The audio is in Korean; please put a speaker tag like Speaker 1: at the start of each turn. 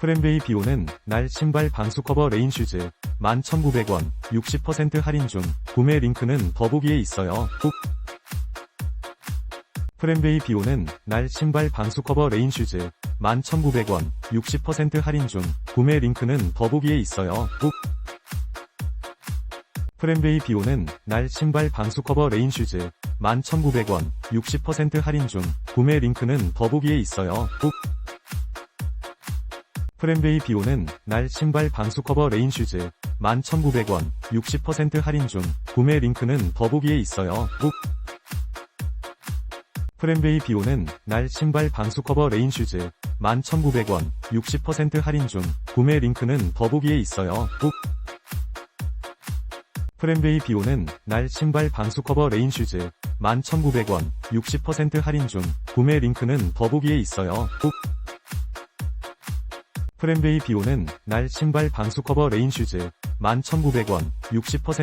Speaker 1: 프렘베이 비오는 날 신발 방수 커버 레인 슈즈 11,900원 60% 할인 중 구매 링크는 더보기에 있어요. 꼭 프렘베이 비오는 날 신발 방수 커버 레인 슈즈 11,900원 60% 할인 중 구매 링크는 더보기에 있어요. 꼭 프렘베이 비오는 날 신발 방수 커버 레인 슈즈 11,900원 60% 할인 중 구매 링크는 더보기에 있어요. 꼭 프렘베이 비오는 날 신발 방수 커버 레인 슈즈 11,900원 60% 할인 중 구매 링크는 더보기에 있어요. 꼭 프렘베이 비오는 날 신발 방수 커버 레인 슈즈 11,900원 60% 할인 중 구매 링크는 더보기에 있어요. 꼭 프렘베이 비오는 날 신발 방수 커버 레인 슈즈 11,900원 60% 할인 중 구매 링크는 더보기에 있어요. 꼭 프렘베이 비오는 날 신발 방수 커버 레인 슈즈 11,900원 60%